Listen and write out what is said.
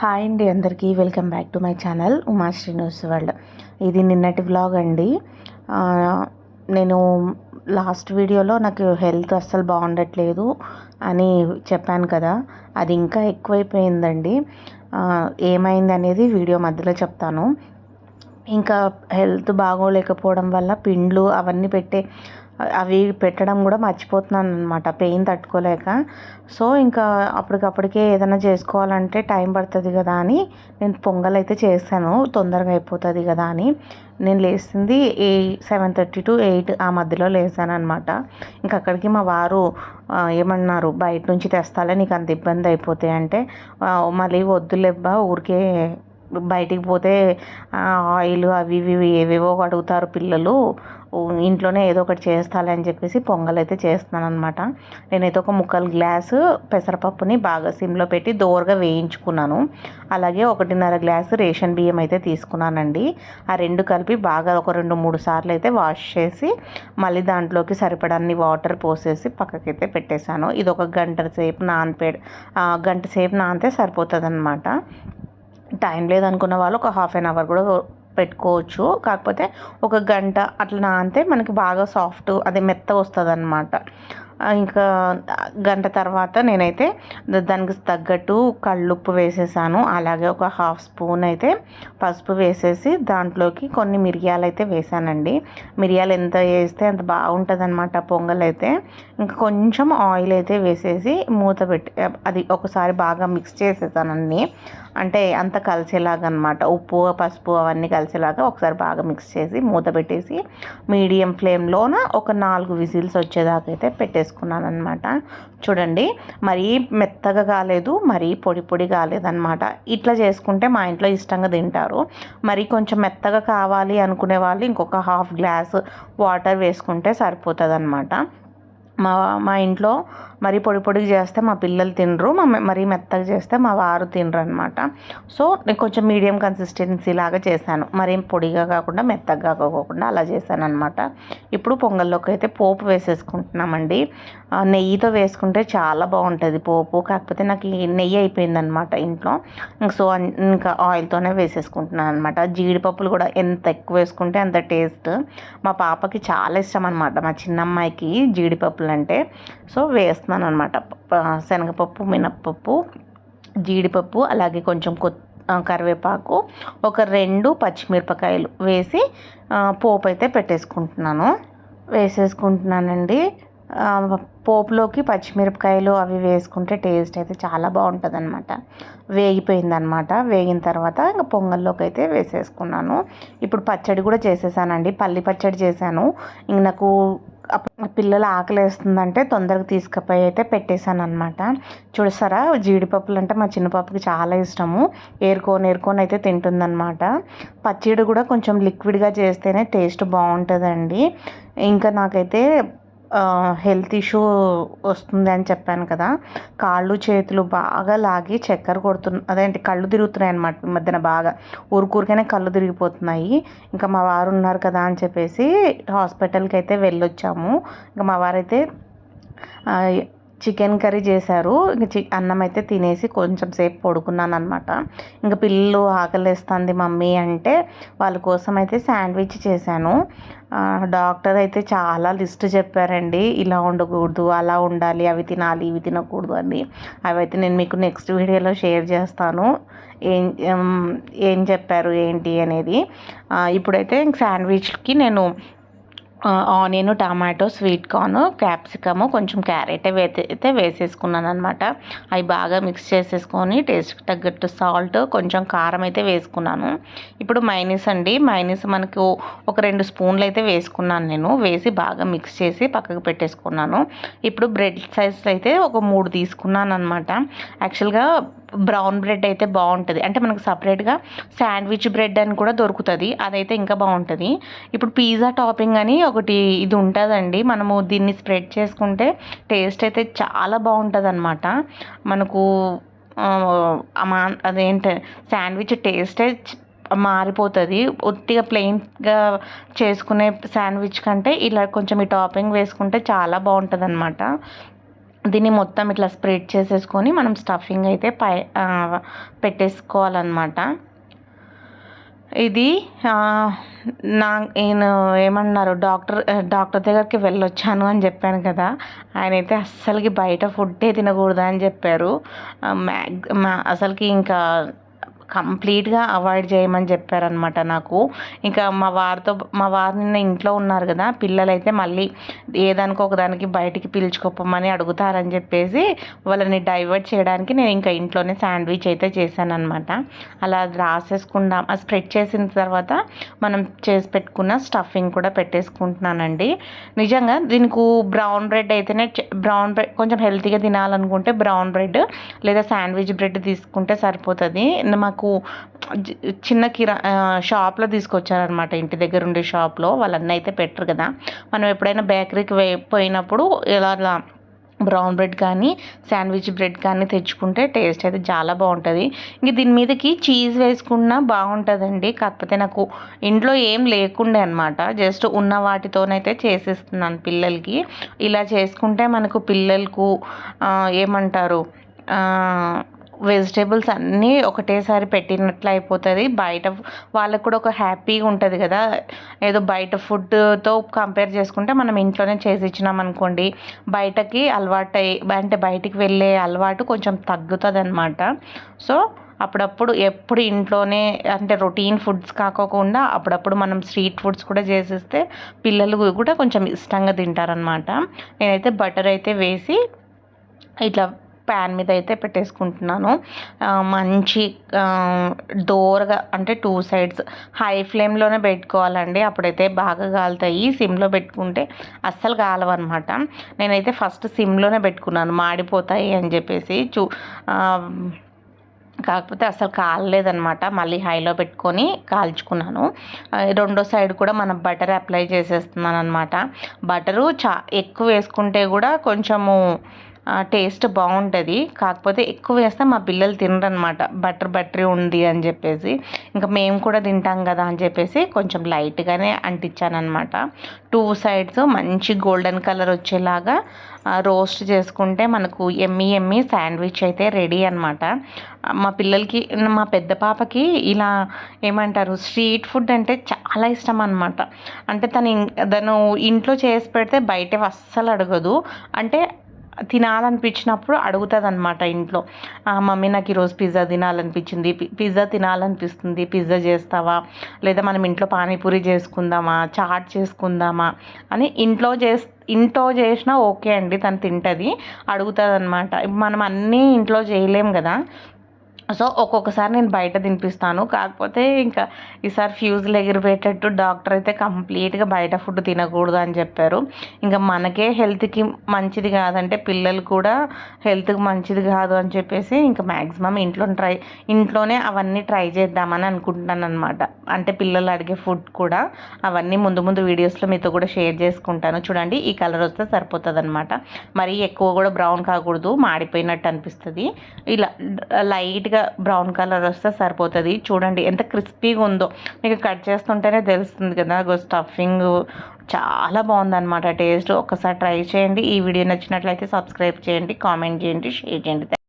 Hi అండి అందరికీ. Welcome back to my channel Uma Srinivas world. ఇది నిన్నటి వ్లాగ్ అండి. నేను లాస్ట్ వీడియోలో నాకు హెల్త్ అస్సలు బాగుండట్లేదు అని చెప్పాను కదా. అది ఇంకా ఎక్కువైపోయిందండి. ఏమైంది అనేది వీడియో మధ్యలో చెప్తాను. ఇంకా హెల్త్ బాగోలేకపోవడం వల్ల పిండ్లు అవన్నీ పెట్టే అవి పెట్టడం కూడా మర్చిపోతున్నాను అనమాట పెయిన్ తట్టుకోలేక. సో ఇంకా అప్పటికప్పటికే ఏదైనా చేసుకోవాలంటే టైం పడుతుంది కదా అని నేను పొంగల్ అయితే చేశాను. తొందరగా అయిపోతుంది కదా అని. నేను లేచింది ఏ సెవెన్ థర్టీ టు ఎయిట్ ఆ మధ్యలో లేచాను అనమాట ఇంకా అక్కడికి మా వారు ఏమన్నారు బయట నుంచి తెస్తాలే నీకు అంత ఇబ్బంది అయిపోతాయి అంటే మళ్ళీ వద్దులేబ్బా ఊరికే బయటికి పోతే ఆయిల్ అవి ఇవి ఏవేవో అడుగుతారు పిల్లలు. ఇంట్లోనే ఏదో ఒకటి చేస్తాలే అని చెప్పేసి పొంగల్ అయితే చేస్తున్నాను అనమాట నేనైతే ఒక ముక్కలు గ్లాసు పెసరపప్పుని బాగా సిమ్లో పెట్టి దోరగా వేయించుకున్నాను. అలాగే ఒకటిన్నర గ్లాసు రేషన్ బియ్యం అయితే తీసుకున్నానండి. ఆ రెండు కలిపి బాగా ఒక రెండు మూడు సార్లు అయితే వాష్ చేసి మళ్ళీ దాంట్లోకి సరిపడాన్ని వాటర్ పోసేసి పక్కకైతే పెట్టేశాను. ఇది ఒక గంట సేపు నానపే గంట సేపు నానితే సరిపోతుంది అనమాట టైం లేదనుకున్న వాళ్ళు ఒక హాఫ్ అన్ అవర్ కూడా పెట్టుకోవచ్చు. కాకపోతే ఒక గంట అట్లా నానితే మనకి బాగా సాఫ్ట్ అదే మెత్త వస్తుంది అనమాట ఇంకా గంట తర్వాత నేనైతే దానికి తగ్గట్టు కళ్ళుప్పు వేసేసాను. అలాగే ఒక హాఫ్ స్పూన్ అయితే పసుపు వేసేసి దాంట్లోకి కొన్ని మిరియాలు అయితే వేసానండి. మిరియాలు ఎంత వేస్తే అంత బాగుంటుంది అనమాట పొంగల్ అయితే ఇంకా కొంచెం ఆయిల్ అయితే వేసేసి మూత పెట్టి అది ఒకసారి బాగా మిక్స్ చేసేసానండి అంటే అంత కలిసేలాగా అనమాట ఉప్పు పసుపు అవన్నీ కలిసేలాగా ఒకసారి బాగా మిక్స్ చేసి మూత పెట్టేసి మీడియం ఫ్లేమ్లోన ఒక నాలుగు విజిల్స్ వచ్చేదాకా అయితే పెట్టేసుకున్నాను అనమాట చూడండి మరీ మెత్తగా కాలేదు మరీ పొడి పొడి కాలేదన్నమాట ఇట్లా చేసుకుంటే మా ఇంట్లో ఇష్టంగా తింటారు. మరి కొంచెం మెత్తగా కావాలి అనుకునే వాళ్ళు ఇంకొక హాఫ్ గ్లాస్ వాటర్ వేసుకుంటే సరిపోతుంది అనమాట మా మా ఇంట్లో మరీ పొడి పొడిగా చేస్తే మా పిల్లలు తినరు మా మరీ మెత్తగా చేస్తే మా వారు తినరు అనమాట సో నేను కొంచెం మీడియం కన్సిస్టెన్సీ లాగా చేశాను. మరీ పొడిగా కాకుండా మెత్తగా కాకుండా అలా చేశాను అనమాట ఇప్పుడు పొంగల్లోకి అయితే పోపు వేసేసుకుంటున్నామండి. ఆ, నెయ్యితో వేసుకుంటే చాలా బాగుంటుంది పోపు. కాకపోతే నాకు నెయ్యి అయిపోయిందనమాట ఇంట్లో. సో ఇంకా ఆయిల్తోనే వేసేసుకుంటున్నాను అనమాట జీడిపప్పులు కూడా ఎంత ఎక్కువ వేసుకుంటే అంత టేస్ట్. మా పాపకి చాలా ఇష్టం అనమాట మా చిన్నమ్మాయికి జీడిపప్పులు అంటే సో వేస్తున్నాను అనమాట శనగపప్పు మినప్పప్పు జీడిపప్పు అలాగే కొంచెం కొత్ కరివేపాకు ఒక రెండు పచ్చిమిరపకాయలు వేసి పోపు అయితే పెట్టేసుకుంటున్నాను. వేసేసుకుంటున్నానండి. పోపులోకి పచ్చిమిరపకాయలు అవి వేసుకుంటే టేస్ట్ అయితే చాలా బాగుంటుంది అనమాట వేగిపోయిందనమాట వేగిన తర్వాత ఇంకా పొంగల్లోకి అయితే వేసేసుకున్నాను. ఇప్పుడు పచ్చడి కూడా చేసేసానండి. పల్లి పచ్చడి చేశాను. ఇంక నాకు పిల్లలు ఆకలి వేస్తుందంటే తొందరగా తీసుకుపోయి అయితే పెట్టేశాను అనమాట చూస్తారా జీడిపప్పులు అంటే మా చిన్న పాపకి చాలా ఇష్టము. ఏరుకొని ఏరుకొని అయితే తింటుందన్నమాట. పచ్చడి కూడా కొంచెం లిక్విడ్గా చేస్తేనే టేస్ట్ బాగుంటుందండి. ఇంకా నాకైతే హెల్త్ ఇష్యూ వస్తుంది అని చెప్పాను కదా. కాళ్ళు చేతులు బాగా లాగి చక్కెర కొడుతు అదేంటి కళ్ళు తిరుగుతున్నాయి అనమాట ఈ మధ్యన బాగా. ఊరికూరికనే కళ్ళు తిరిగిపోతున్నాయి. ఇంకా మా వారు ఉన్నారు కదా అని చెప్పేసి హాస్పిటల్కి అయితే వెళ్ళొచ్చాము. ఇంకా మా వారైతే చికెన్ కర్రీ చేశారు. ఇంక చి అన్నం అయితే తినేసి కొంచెం సేపు పడుకున్నాను అనమాట ఇంకా పిల్లలు ఆకలిస్తుంది మమ్మీ అంటే వాళ్ళ కోసం అయితే శాండ్విచ్ చేశాను. డాక్టర్ అయితే చాలా లిస్ట్ చెప్పారండి. ఇలా ఉండకూడదు అలా ఉండాలి అవి తినాలి ఇవి తినకూడదు అని. అవి అయితే నేను మీకు నెక్స్ట్ వీడియోలో షేర్ చేస్తాను. ఏం ఏం చెప్పారు ఏంటి అనేది. ఇప్పుడైతే శాండ్విచ్కి నేను onion tomato sweet corn capsicum కొంచెం క్యారెట్ అయితే వేసేసుకున్నాను అనమాట అవి బాగా మిక్స్ చేసేసుకొని టేస్ట్కి తగ్గట్టు సాల్ట్ కొంచెం కారం అయితే వేసుకున్నాను. ఇప్పుడు మైనీస్ అండి. మైనీస్ మనకు ఒక రెండు స్పూన్లు అయితే వేసుకున్నాను నేను. వేసి బాగా మిక్స్ చేసి పక్కకు పెట్టేసుకున్నాను. ఇప్పుడు బ్రెడ్ సైజ్ అయితే ఒక మూడు తీసుకున్నాను అనమాట యాక్చువల్గా బ్రౌన్ బ్రెడ్ అయితే బాగుంటుంది. అంటే మనకు సపరేట్గా శాండ్విచ్ బ్రెడ్ అని కూడా దొరుకుతుంది. అదైతే ఇంకా బాగుంటుంది. ఇప్పుడు పిజ్జా టాపింగ్ అని ఒకటి ఇది ఉంటుందండి. మనము దీన్ని స్ప్రెడ్ చేసుకుంటే టేస్ట్ అయితే చాలా బాగుంటుంది అనమాట మనకు మా- అదేంటి శాండ్విచ్ టేస్టే మారిపోతుంది. ఒత్తిగా ప్లెయిన్గా చేసుకునే శాండ్విచ్ కంటే ఇలా కొంచెం ఈ టాపింగ్ వేసుకుంటే చాలా బాగుంటుంది అనమాట దీన్ని మొత్తం ఇట్లా స్ప్రెడ్ చేసేసుకొని మనం స్టఫింగ్ అయితే పై పెట్టేసుకోవాలన్నమాట. ఇది నా నేను ఏమన్నారు డాక్టర్ డాక్టర్ దగ్గరికి వెళ్ళొచ్చాను అని చెప్పాను కదా. ఆయన అయితే అస్సలకి బయట ఫుడ్డే తినకూడదు అని చెప్పారు. మ్యాగ్ అసలుకి ఇంకా కంప్లీట్గా అవాయిడ్ చేయమని చెప్పారనమాట నాకు. ఇంకా మా వారితో మా వారు నిన్న ఇంట్లో ఉన్నారు కదా పిల్లలైతే మళ్ళీ ఏదానికో ఒకదానికి బయటికి పిలుచుకోపమని అడుగుతారని చెప్పేసి వాళ్ళని డైవర్ట్ చేయడానికి నేను ఇంకా ఇంట్లోనే శాండ్విచ్ అయితే చేశాను అనమాట అలా రాసేసుకుందాం ఆ స్ప్రెడ్ చేసిన తర్వాత మనం చేసి పెట్టుకున్న స్టఫింగ్ కూడా పెట్టేసుకుంటున్నానండి. నిజంగా దీనికి బ్రౌన్ బ్రెడ్ అయితేనే బ్రౌన్ బ్రెడ్ కొంచెం హెల్తీగా తినాలనుకుంటే బ్రౌన్ బ్రెడ్ లేదా శాండ్విచ్ బ్రెడ్ తీసుకుంటే సరిపోతుంది. మాకు నాకు చిన్న కిరా షాప్లో తీసుకొచ్చారనమాట ఇంటి దగ్గర ఉండే షాప్లో. వాళ్ళన్నీ అయితే పెట్టరు కదా. మనం ఎప్పుడైనా బేకరీకి పోయినప్పుడు ఇలా బ్రౌన్ బ్రెడ్ కానీ శాండ్విచ్ బ్రెడ్ కానీ తెచ్చుకుంటే టేస్ట్ అయితే చాలా బాగుంటుంది. ఇంక దీని మీదకి చీజ్ వేసుకున్నా బాగుంటుందండి. కాకపోతే నాకు ఇంట్లో ఏం లేకుండే అనమాట జస్ట్ ఉన్న వాటితోనైతే చేసేస్తున్నాను పిల్లలకి. ఇలా చేసుకుంటే మనకు పిల్లలకు ఏమంటారు వెజిటేబుల్స్ అన్నీ ఒకటేసారి పెట్టినట్లు అయిపోతుంది. బయట వాళ్ళకు కూడా ఒక హ్యాపీగా ఉంటుంది కదా. ఏదో బయట ఫుడ్తో కంపేర్ చేసుకుంటే మనం ఇంట్లోనే చేసి ఇచ్చినాం అనుకోండి బయటకి అలవాటు అంటే బయటికి వెళ్ళే అలవాటు కొంచెం తగ్గుతుంది అనమాట సో అప్పుడప్పుడు ఎప్పుడు ఇంట్లోనే అంటే రొటీన్ ఫుడ్స్ కాకోకుండా అప్పుడప్పుడు మనం స్ట్రీట్ ఫుడ్స్ కూడా చేసిస్తే పిల్లలు కూడా కొంచెం ఇష్టంగా తింటారనమాట నేనైతే బటర్ అయితే వేసి ఇట్లా ప్యాన్ మీద అయితే పెట్టేసుకుంటున్నాను. మంచి దోరగా అంటే టూ సైడ్స్ హై ఫ్లేమ్లోనే పెట్టుకోవాలండి. అప్పుడైతే బాగా కాలుతాయి సిమ్లో పెట్టుకుంటే అస్సలు కాలవన్నమాట నేనైతే ఫస్ట్ సిమ్లోనే పెట్టుకున్నాను. మాడిపోతాయి అని చెప్పేసి చూ కాకపోతే అసలు కాలలేదనమాట మళ్ళీ హైలో పెట్టుకొని కాల్చుకున్నాను. రెండో సైడ్ కూడా మనం బటర్ అప్లై చేసేస్తున్నాను అనమాట బటరు చా ఎక్కువ వేసుకుంటే కూడా కొంచెము టేస్ట్ బాగుంటుంది. కాకపోతే ఎక్కువ వేస్తే మా పిల్లలు తినరనమాట. బటర్ బట్టరీ ఉంది అని చెప్పేసి. ఇంకా మేము కూడా తింటాం కదా అని చెప్పేసి కొంచెం లైట్గానే అంటించానమాట టూ సైడ్స్ మంచి గోల్డెన్ కలర్ వచ్చేలాగా రోస్ట్ చేసుకుంటే మనకు ఎమ్మి ఎమ్మి శాండ్విచ్ అయితే రెడీ అనమాట. మా పిల్లలకి మా పెద్ద పాపకి ఇలా ఏమంటారు స్ట్రీట్ ఫుడ్ అంటే చాలా ఇష్టం అనమాట. అంటే తను తను ఇంట్లో చేసి పెడితే బయట అస్సలు అడగదు. అంటే తినాలనిపించినప్పుడు అడుగుతుంది అనమాట ఇంట్లో మమ్మీ నాకు ఈరోజు పిజ్జా తినాలనిపించింది. పిజ్జా తినాలనిపిస్తుంది. పిజ్జా చేస్తావా? లేదా మనం ఇంట్లో పానీపూరి చేసుకుందామా? చాట్ చేసుకుందామా? అని ఇంట్లో చేస్ ఇంట్లో చేసినా ఓకే అండి తను తింటుంది. అడుగుతుంది అనమాట మనం అన్నీ ఇంట్లో చేయలేం కదా. సో ఒక్కొక్కసారి నేను బయట తినిపిస్తాను. కాకపోతే ఇంకా ఈసారి ఫ్యూజులు ఎగిరిపెట్టేట్టు డాక్టర్ అయితే కంప్లీట్గా బయట ఫుడ్ తినకూడదు అని చెప్పారు. ఇంకా మనకే హెల్త్కి మంచిది కాదంటే పిల్లలు కూడా హెల్త్కి మంచిది కాదు అని చెప్పేసి ఇంకా మ్యాక్సిమం ఇంట్లో ట్రై ఇంట్లోనే అవన్నీ ట్రై చేద్దామని అనుకుంటున్నాను అనమాట అంటే పిల్లలు అడిగే ఫుడ్ కూడా అవన్నీ ముందు ముందు వీడియోస్లో మీతో కూడా షేర్ చేసుకుంటాను. చూడండి ఈ కలర్ వస్తే సరిపోతుంది అనమాట మరీ ఎక్కువ కూడా బ్రౌన్ కాకూడదు మాడిపోయినట్టు అనిపిస్తుంది. ఇలా లైట్గా బ్రౌన్ కలర్ వస్తే సరిపోతుంది. చూడండి ఎంత క్రిస్పీగా ఉందో. మీకు కట్ చేస్తుంటేనే తెలుస్తుంది కదా స్టఫింగ్. చాలా బాగుందన్నమాట టేస్ట్. ఒకసారి ట్రై చేయండి. ఈ వీడియో నచ్చినట్లయితే సబ్స్క్రైబ్ చేయండి కామెంట్ చేయండి షేర్ చేయండి.